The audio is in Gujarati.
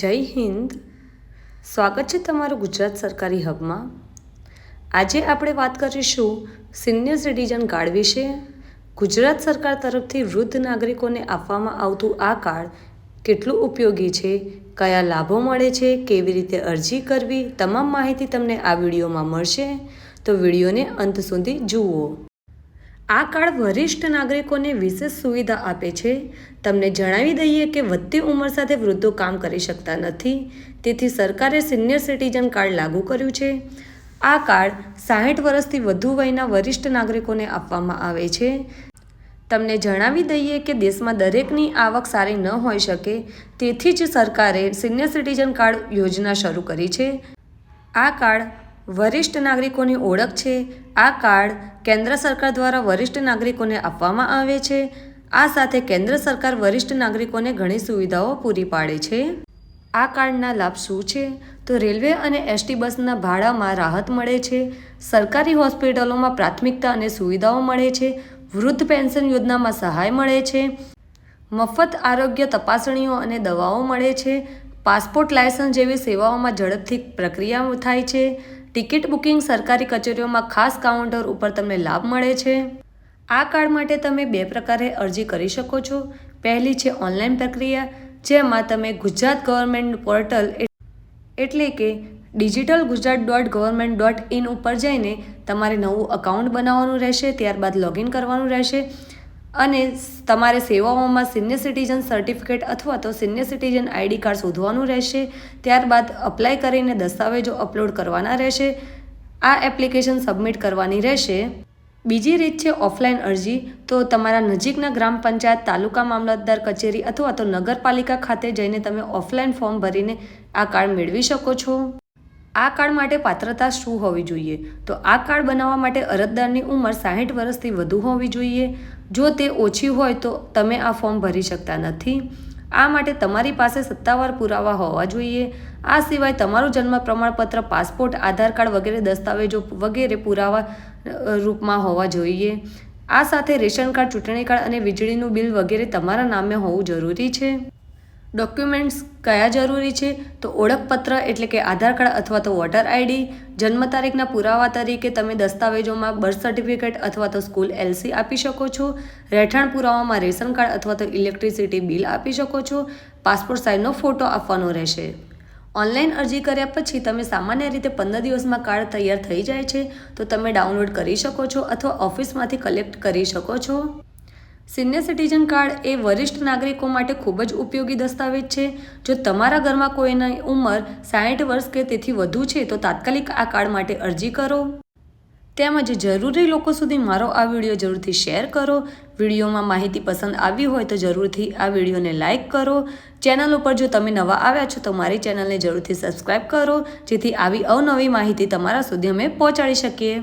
જય હિન્દ. સ્વાગત છે તમારું ગુજરાત સરકારી હબમાં. આજે આપણે વાત કરીશું સિનિયર સિટીઝન કાર્ડ વિશે. ગુજરાત સરકાર તરફથી વૃદ્ધ નાગરિકોને આપવામાં આવતું આ કાર્ડ કેટલું ઉપયોગી છે, કયા લાભો મળે છે, કેવી રીતે અરજી કરવી, તમામ માહિતી તમને આ વિડીયોમાં મળશે. તો વિડીયોને અંત સુધી જુઓ. આ કાર્ડ વરિષ્ઠ નાગરિકોને વિશેષ સુવિધા આપે છે. તમને જણાવી દઈએ કે વધતી ઉંમર સાથે વૃદ્ધો કામ કરી શકતા નથી. તેથી સરકારે સિનિયર સિટીઝન કાર્ડ લાગુ કર્યું છે. આ કાર્ડ સાહીઠ વર્ષથી વધુ વયના વરિષ્ઠ નાગરિકોને આપવામાં આવે છે. તમને જણાવી દઈએ કે દેશમાં દરેકની આવક સારી ન હોઈ શકે, તેથી જ સરકારે સિનિયર સિટીઝન કાર્ડ યોજના શરૂ કરી છે. આ કાર્ડ વરિષ્ઠ નાગરિકોની ઓળખ છે. આ કાર્ડ કેન્દ્ર સરકાર દ્વારા વરિષ્ઠ નાગરિકોને આપવામાં આવે છે. આ સાથે કેન્દ્ર સરકાર વરિષ્ઠ નાગરિકોને ઘણી સુવિધાઓ પૂરી પાડે છે. આ કાર્ડના લાભ શું છે? તો રેલવે અને એસટી બસના ભાડામાં રાહત મળે છે. સરકારી હોસ્પિટલોમાં પ્રાથમિકતા અને સુવિધાઓ મળે છે. વૃદ્ધ પેન્શન યોજનામાં સહાય મળે છે. મફત આરોગ્ય તપાસણીઓ અને દવાઓ મળે છે. પાસપોર્ટ લાયસન્સ જેવી સેવાઓમાં ઝડપથી પ્રક્રિયા થાય છે. ટિકિટ બુકિંગ સરકારી કચેરીઓમાં ખાસ કાઉન્ટર ઉપર તમને લાભ મળે છે. આ કાર્ડ માટે તમે બે પ્રકારે અરજી કરી શકો છો. પહેલી છે ઓનલાઈન પ્રક્રિયા, જેમાં તમે ગુજરાત ગવર્મેન્ટ પોર્ટલ એટલે કે digital Gujarat dot government dot in ઉપર જઈને તમારે નવું અકાઉન્ટ બનાવવાનું રહેશે, ત્યારબાદ લોગિન કરવાનું રહેશે. અને તમારે સેવાઓમાં સિનિયર સિટીઝન સર્ટિફિકેટ અથવા તો સિનિયર સિટીઝન આઈડી કાર્ડ શોધવાનું રહેશે. ત્યારબાદ અપ્લાય કરીને દસ્તાવેજો અપલોડ કરવાના રહેશે. આ એપ્લિકેશન સબમિટ કરવાની રહેશે. બીજી રીત છે ઓફલાઈન અરજી. તો તમારા નજીકના ગ્રામ પંચાયત, તાલુકા મામલતદાર કચેરી અથવા તો નગરપાલિકા ખાતે જઈને તમે ઓફલાઈન ફોર્મ ભરીને આ કાર્ડ મેળવી શકો છો. આ કાર્ડ માટે પાત્રતા શું હોવી જોઈએ? તો આ કાર્ડ બનાવવા માટે અરજદારની ઉંમર સાહીઠ વર્ષથી વધુ હોવી જોઈએ. જો તે ઓછી હોય તો તમે આ ફોર્મ ભરી શકતા નથી. આ માટે તમારી પાસે સત્તાવાર પુરાવા હોવા જોઈએ. આ સિવાય તમારું જન્મ પ્રમાણપત્ર, પાસપોર્ટ, આધાર કાર્ડ વગેરે દસ્તાવેજો વગેરે પુરાવા રૂપમાં હોવા જોઈએ. આ સાથે રેશન કાર્ડ, ચૂંટણી કાર્ડ અને વીજળીનું બિલ વગેરે તમારા નામે હોવું જરૂરી છે. ડોક્યુમેન્ટ્સ કયા જરૂરી છે? તો ઓળખપત્ર એટલે કે આધાર કાર્ડ અથવા તો વોટર આઈડી, જન્મ તારીખના પુરાવા તરીકે તમે દસ્તાવેજોમાં બર્થ સર્ટિફિકેટ અથવા તો સ્કૂલ એલસી આપી શકો છો, રહેઠાણ પુરાવામાં રેશન કાર્ડ અથવા તો ઇલેક્ટ્રિસિટી બિલ આપી શકો છો, પાસપોર્ટ સાઇઝનો ફોટો આપવાનો રહેશે. ઓનલાઈન અરજી કર્યા પછી તમે સામાન્ય રીતે પંદર દિવસમાં કાર્ડ તૈયાર થઈ જાય છે, તો તમે ડાઉનલોડ કરી શકો છો અથવા ઓફિસમાંથી કલેક્ટ કરી શકો છો. સિનિયર સિટીઝન કાર્ડ એ વરિષ્ઠ નાગરિકો માટે ખૂબ જ ઉપયોગી દસ્તાવેજ છે. જો તમારા ઘરમાં કોઈની ઉંમર સાઠ વર્ષ કે તેથી વધુ છે, તો તાત્કાલિક આ કાર્ડ માટે અરજી કરો. તેમજ જરૂરી લોકો સુધી મારો આ વીડિયો જરૂરથી શેર કરો. વિડીયોમાં માહિતી પસંદ આવી હોય તો જરૂરથી આ વિડીયોને લાઇક કરો. ચેનલ ઉપર જો તમે નવા આવ્યા છો તો મારી ચેનલને જરૂરથી સબસ્ક્રાઈબ કરો, જેથી આવી અવનવી માહિતી તમારા સુધી અમે પહોંચાડી શકીએ.